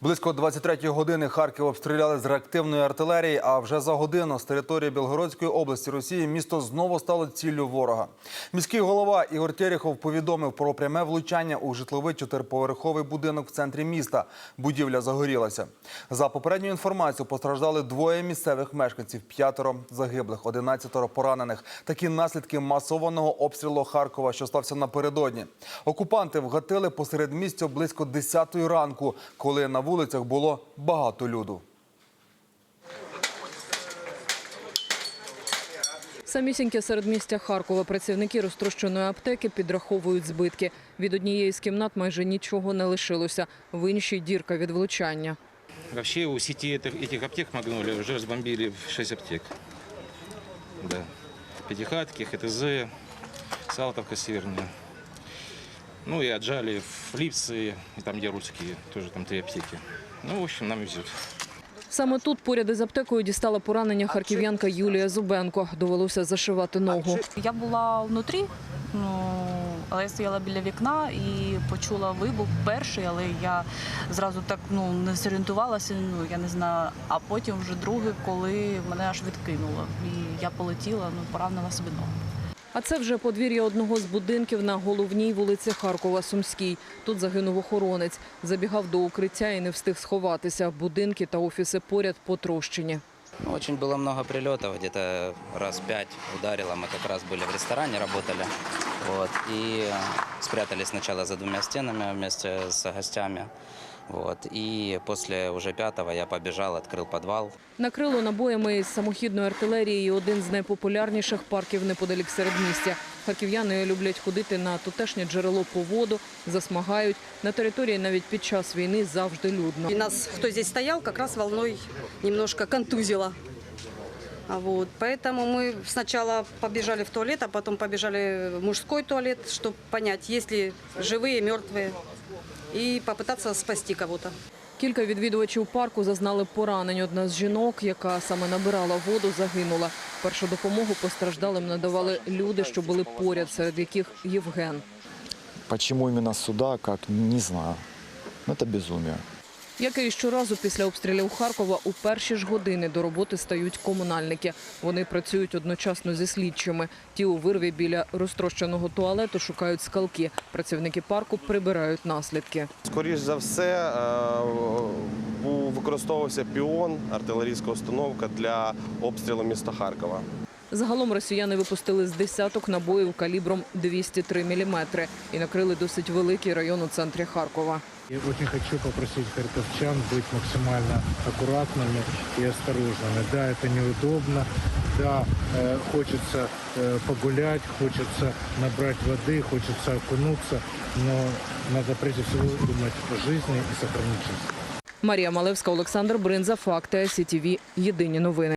Близько 23-ї години Харків обстріляли з реактивної артилерії. А вже за годину з території Білгородської області Росії місто знову стало ціллю ворога. Міський голова Ігор Терехов повідомив про пряме влучання у житловий чотириповерховий будинок в центрі міста. Будівля загорілася. За попередньою інформацією постраждали двоє місцевих мешканців, п'ятеро загиблих, одинадцятеро поранених. Такі наслідки масованого обстрілу Харкова, що стався напередодні. Окупанти вгатили посеред місця близько 10-ї ранку, коли на вулицях було багато люду. Самісіньке середмістя Харкова працівники розтрощеної аптеки підраховують збитки. Від однієї з кімнат майже нічого не лишилося. В іншій дірка від влучання. Вообще у сети этих, этих аптек Магнолия уже разбомбили 6 аптек. Да. Пятихатки, ХТЗ, Салтовка северная. Ну и отжали в Липцы, и там где русские, тоже там три аптеки. Ну, в общем, нам везет. Саме тут поряд із аптекою дістала поранення харків'янка Юлія Зубенко. Довелося зашивати ногу. Я була внутрі, ну, але я стояла біля вікна і почула вибух перший, але я зразу так ну, не зорієнтувалася, ну, я не знаю. А потім вже другий, коли мене аж відкинуло. І я полетіла, ну, поранила собі ногу. А це вже подвір'я одного з будинків на головній вулиці Харкова Сумській. Тут загинув охоронець. Забігав до укриття і не встиг сховатися. Будинки та офіси поряд потрощені. Ну, Очень было много прилетов, где-то раз пять ударило. Мы как раз были в ресторане, работали. Вот, и спрятались сначала за двумя стенами вместе с гостями. Вот, и после уже пятого я побежал, открыл подвал. Накрило набоями із самохідної артилерії один з найпопулярніших парків неподалік середмістя. Харків'яни люблять ходити на тутешнє джерело по воду, засмагають. На території навіть під час війни завжди людно. И нас, хто здесь стояв, якраз волною волной немножко контузило. А Вот, поэтому мы сначала побежали в туалет, а потом побежали в мужской туалет, чтобы понять, есть ли живые, мертвые, и попытаться спасти кого-то. Кілька відвідувачів парку зазнали поранень. Одна з жінок, яка саме набирала воду, загинула. Першу допомогу постраждалим надавали люди, що були поряд, серед яких Євген. Почему именно сюда, как, не знаю. Ну, Это безумие. Як і щоразу після обстрілів Харкова, у перші ж години до роботи стають комунальники. Вони працюють одночасно зі слідчими. Ті у вирві біля розтрощеного туалету шукають скалки. Працівники парку прибирають наслідки. Скоріш за все, е, використовувався піон, артилерійська установка для обстрілу міста Харкова. Загалом росіяни випустили з десяток набоїв калібром 203 мм і накрили досить великий район у центрі Харкова. Я очень хочу попросить харьковчан быть максимально аккуратными и осторожными. Да, это неудобно, да, э, хочется э, погулять, хочется набрать воды, хочется окунуться, но надо прежде всего думать о жизни и сохранить жизнь. Марія Малевська, Олександр Бринза, Факти, СІТВ. Єдині новини.